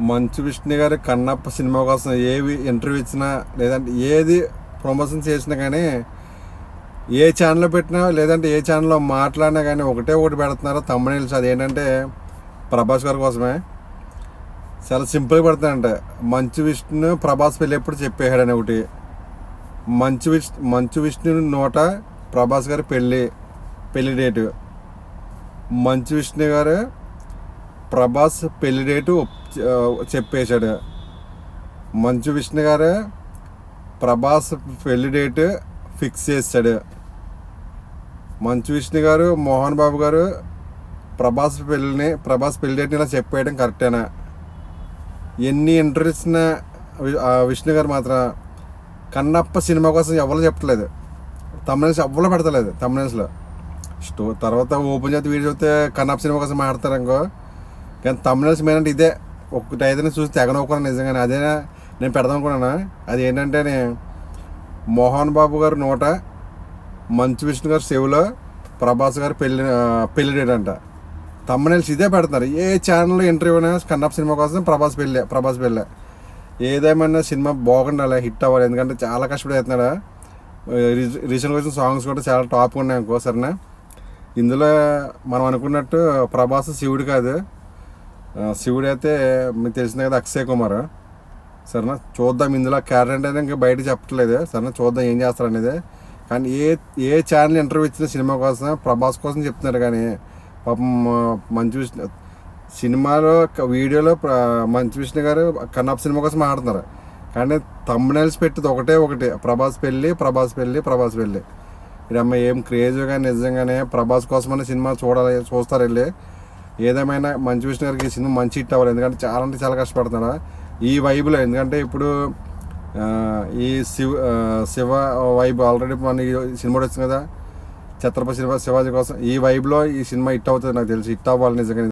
మంచు విష్ణు గారు కన్నప్ప సినిమా కోసం ఏవి ఇంటర్వ్యూ ఇచ్చినా లేదంటే ఏది ప్రమోషన్ చేసినా కానీ ఏ ఛానల్లో పెట్టినా లేదంటే ఏ ఛానల్లో మాట్లాడినా కానీ ఒకటే ఒకటి పెడుతున్నారు తమ్ముళ్ళు అది ఏంటంటే ప్రభాస్ గారి కోసమే. చాలా సింపుల్గా పెడతానంట మంచు విష్ణు ప్రభాస్ పెళ్ళి ఎప్పుడు చెప్పేశాడని ఒకటి. మంచు విష్ణు మంచు విష్ణు నోట ప్రభాస్ గారి పెళ్ళి పెళ్ళి డేటు మంచు విష్ణు గారు ప్రభాస్ పెళ్ళి డేటు చెప్పేశాడు. మంచు విష్ణు గారు ప్రభాస్ పెళ్ళి డేటు ఫిక్స్ చేశాడు మంచు విష్ణు గారు మోహన్ బాబు గారు ప్రభాస్ పెళ్ళిని ప్రభాస్ పెళ్ళి డేట్ని ఇలా చెప్పేయడం కరెక్టేనా? ఎన్ని ఇంటర్వ్యూస్ విష్ణు గారు మాత్రం కన్నప్ప సినిమా కోసం ఎవరు చెప్పట్లేదు. తమిళన్స్ ఎవ్వరు పెడతలేదు తమిళన్స్లో స్టో తర్వాత ఓపెన్ చేస్తే వీడియో చూస్తే కన్నప్ప సినిమా కోసం మాట్లాడతారు ఇంకో కానీ తమిళస్ మెయిన్ అంటే ఇదే. ఒకటి అయితే చూసి తెగనవ్వుకున్నాను నిజంగానే. అదే నేను పెడదాం అనుకున్నాను? అది ఏంటంటే మోహన్ బాబు గారు నోట మంచు విష్ణు గారు చెవిలో ప్రభాస్ గారు పెళ్ళి ఆ, పెళ్ళి తమ్మనేల్స్ ఇదే పెడతారు ఏ ఛానల్లో ఇంటర్వ్యూ అయినా కన్నప్ సినిమా కోసం ప్రభాస్ పెళ్ళే ప్రభాస్ పెళ్ళే. ఏదేమైనా సినిమా బాగుండాలి హిట్ అవ్వాలి. ఎందుకంటే చాలా కష్టపడి అవుతున్నాడు రీసెంట్గా వచ్చిన సాంగ్స్ కూడా చాలా టాప్ ఉన్నాయి అనుకో సరేనా? ఇందులో మనం అనుకున్నట్టు ప్రభాస్ శివుడు కాదు. శివుడు అయితే మీకు తెలిసిందే కదా అక్షయ్ కుమార్. సరేనా? చూద్దాం ఇందులో క్యారెంట్ అనేది ఇంకా బయట చెప్పట్లేదు. సరేనా? చూద్దాం ఏం చేస్తారు అనేది. కానీ ఏ ఏ ఛానల్ ఇంటర్వ్యూ ఇచ్చిన సినిమా కోసం ప్రభాస్ కోసం చెప్తున్నారు కానీ పాపం మంచు విష్ణు సినిమాలో వీడియోలో మంచు విష్ణు గారు కన్నప్ప సినిమా కోసం ఆడుతున్నారు కానీ తమ్మునల్స్ పెట్టింది ఒకటే ఒకటి. ప్రభాస్ పెళ్ళి ప్రభాస్ పెళ్ళి ప్రభాస్ పెళ్ళి. ఇదమ్మ ఏం క్రేజ్గా నిజంగానే ప్రభాస్ కోసమనే సినిమా చూడాలి చూస్తారు వెళ్ళి? ఏదేమైనా మంచి విష్ణు గారికి ఈ సినిమా మంచి హిట్ అవ్వాలి. ఎందుకంటే చాలా అంటే చాలా కష్టపడుతున్నారు ఈ వైబులో ఎందుకంటే ఇప్పుడు ఈ శివ శివ వైబ్ ఆల్రెడీ మన ఈ సినిమా వచ్చింది కదా. ఛత్రపతి శివ శివాజీ కోసం ఈ వైబ్లో ఈ సినిమా హిట్ అవుతుంది నాకు తెలిసి. హిట్ అవ్వాలి నిజంగా.